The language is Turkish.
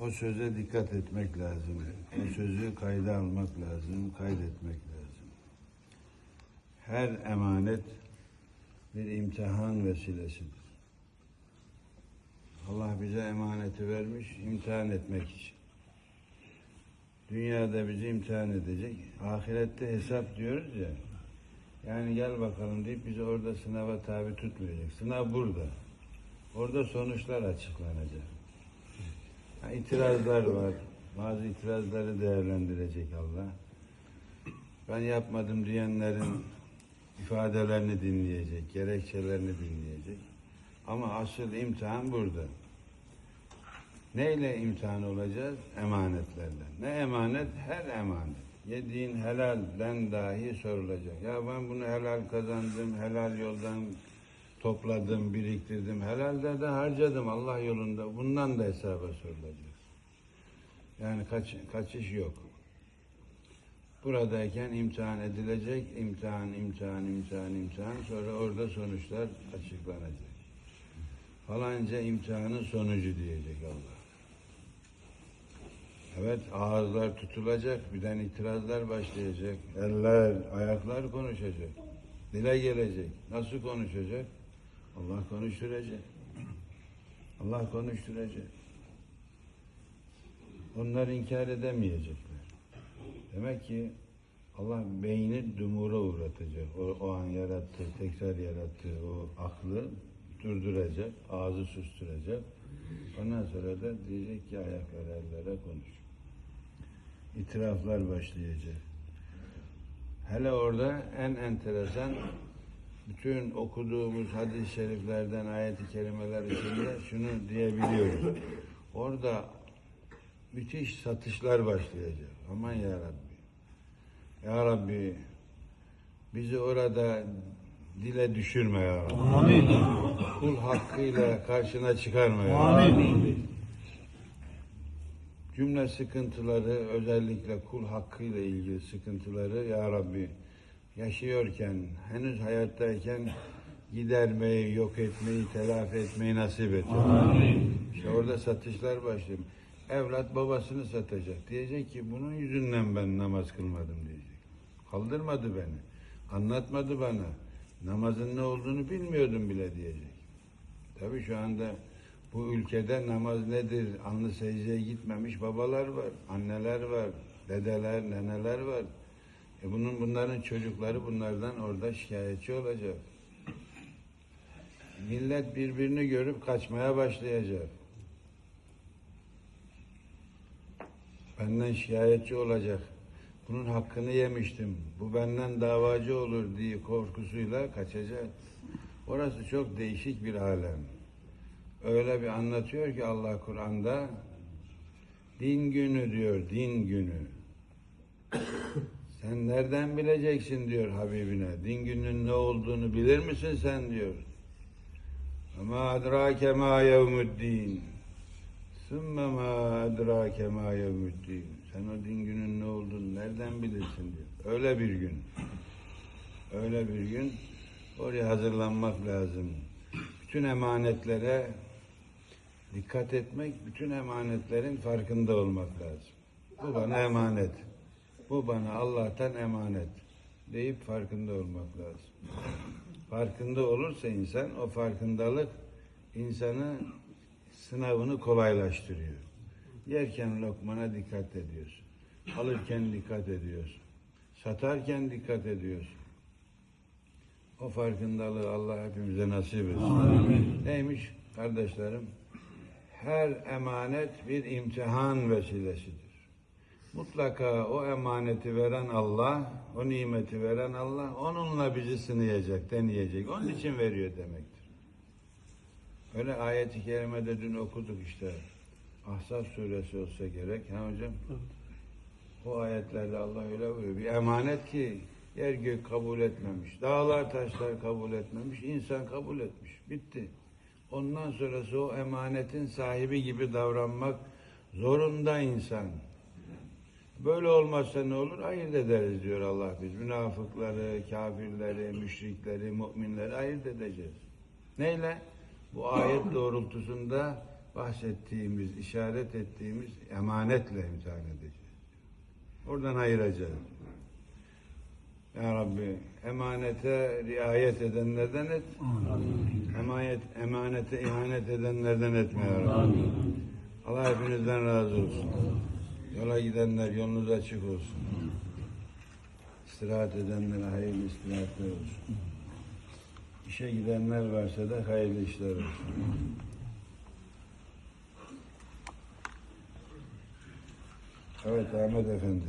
o söze dikkat etmek lazım. O sözü kayda almak lazım, kaydetmek lazım. Her emanet bir imtihan vesilesidir. Allah bize emaneti vermiş imtihan etmek için. Dünyada bizi imtihan edecek. Ahirette hesap diyoruz ya. Yani gel bakalım deyip bizi orada sınava tabi tutmayacak. Sınav burada. Orada sonuçlar açıklanacak. Ha, itirazlar var. Bazı itirazları değerlendirecek Allah. Ben yapmadım diyenlerin ifadelerini dinleyecek, gerekçelerini dinleyecek. Ama asıl imtihan burada. Neyle imtihan olacağız? Emanetlerle. Ne emanet? Her emanet. Yediğin helalden dahi sorulacak. Ya ben bunu helal kazandım, helal yoldan topladım, biriktirdim. Helalde de harcadım Allah yolunda. Bundan da hesaba sorulacak. Yani kaç, kaçış yok. Buradayken imtihan edilecek, imtihan, imtihan, imtihan, imtihan. Sonra orada sonuçlar açıklanacak. Falanca imtihanın sonucu diyecek Allah. Evet ağızlar tutulacak, birden itirazlar başlayacak. Eller, ayaklar konuşacak. Dile gelecek. Nasıl konuşacak? Allah konuşturacak. Allah konuşturacak. Onlar inkar edemeyecekler. Demek ki Allah beyni dumura uğratacak. O, o an yarattığı, tekrar yarattığı o aklı durduracak, ağzı susturacak. Ondan sonra da diyecek ki ayaklar ellere konuş. İtiraflar başlayacak. Hele orada en enteresan bütün okuduğumuz hadis-i şeriflerden, ayet-i kerimeler içinde şunu diyebiliyoruz. Orada müthiş satışlar başlayacak. Aman ya Rabbi. Ya Rabbi bizi orada dile düşürme ya Rabbi. Amin. Kul hakkıyla karşına çıkarma ya Amin. Rabbi. Cümle sıkıntıları özellikle kul hakkıyla ilgili sıkıntıları ya Rabbi yaşıyorken, henüz hayattayken gidermeyi, yok etmeyi, telafi etmeyi nasip et. İşte orada satışlar başlıyor. Evlat babasını satacak. Diyecek ki bunun yüzünden ben namaz kılmadım diyecek. Kaldırmadı beni. Anlatmadı bana. Namazın ne olduğunu bilmiyordum bile diyecek. Tabii şu anda bu ülkede namaz nedir? Anlı secdeye gitmemiş babalar var, anneler var, dedeler, neneler var. E bunun bunların çocukları bunlardan orada şikayetçi olacak. Millet birbirini görüp kaçmaya başlayacak. Benden şikayetçi olacak. Bunun hakkını yemiştim. Bu benden davacı olur diye korkusuyla kaçacak. Orası çok değişik bir alem. Öyle bir anlatıyor ki Allah Kur'an'da din günü diyor, din günü. Sen nereden bileceksin diyor Habibine. Din gününün ne olduğunu bilir misin sen diyor. Ama adrake ma yevmuddin. Sümme ma adrake ma yevmuddin. Sen o din günün ne olduğunu nereden bilirsin diyor. Öyle bir gün. Öyle bir gün oraya hazırlanmak lazım. Bütün emanetlere dikkat etmek, bütün emanetlerin farkında olmak lazım. Bu bana emanet. Bu bana Allah'tan emanet deyip farkında olmak lazım. Farkında olursa insan o farkındalık insanı sınavını kolaylaştırıyor. Yerken lokmana dikkat ediyorsun. Alırken dikkat ediyorsun. Satarken dikkat ediyorsun. O farkındalığı Allah hepimize nasip etsin. Neymiş kardeşlerim? Her emanet bir imtihan vesilesidir. Mutlaka o emaneti veren Allah, o nimeti veren Allah, onunla bizi sınayacak, deneyecek. Onun için veriyor demektir. Öyle ayet-i kerimede dün okuduk işte. Ahzab suresi olsa gerek. Ha hocam? O ayetlerde Allah öyle buyuruyor. Bir emanet ki yer gök kabul etmemiş. Dağlar taşlar kabul etmemiş. insan kabul etmiş. Bitti. Ondan sonrası o emanetin sahibi gibi davranmak zorunda insan. Böyle olmazsa ne olur? Ayırt ederiz diyor Allah biz. Münafıkları, kafirleri, müşrikleri, müminleri ayırt edeceğiz. Neyle? Bu ayet doğrultusunda bahsettiğimiz, işaret ettiğimiz emanetle imtihan edeceğiz. Oradan ayıracağız. Ya Rabbi emanete riayet edenlerden et. Emanet, emanete ihanet edenlerden etme ya Rabbi. Allah hepinizden razı olsun. Yola gidenler yolunuz açık olsun. İstirahat edenlere hayırlı istirahatler olsun. İşe gidenler varsa da hayırlı işler olsun. Evet Ahmet Efendi.